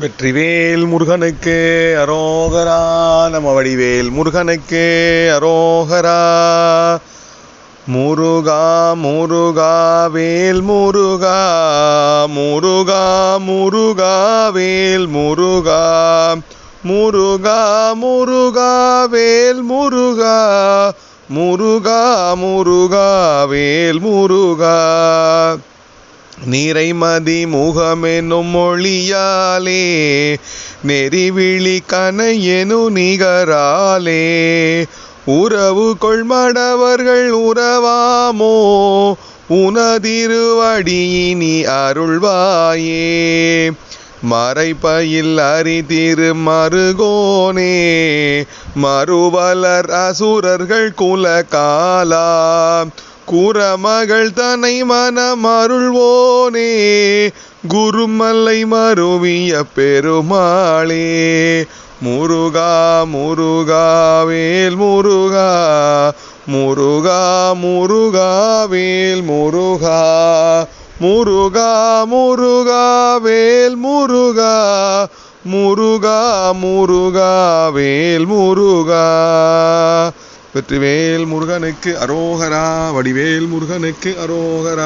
வெற்றிவேல் முருகனுக்கு அரோகரா நம வடிவேல் முருகனுக்கு அரோகரா. முருகா முருகா வேல் முருகா முருகா முருகா வேல் முருகா. முருகா முருகா வேல் முருகா. முருகா முருகா வேல் முருகா. நிறைமதி முகமெனும் மொழியாலே நெறிவிழி கனையெனு நிகராலே. உறவு கொள்மடவர்கள் உறவாமோ உனதிருவடியினி அருள்வாயே. மறைப்பயில் அறிதிரு மருகோனே மறுவலர் அசுரர்கள் குலகாலா. குரமகள் தனை மனமருள்வோனே குருமலை மருவிய பெருமாளே. முருகா முருகா வேல் முருகா முருகா முருகா வேல் முருகா. முருகா முருகா வேல் முருகா முருகா முருகா வேல் முருகா. வெற்றிவேல் முருகனுக்கு அரோகரா வடிவேல் முருகனுக்கு அரோகரா.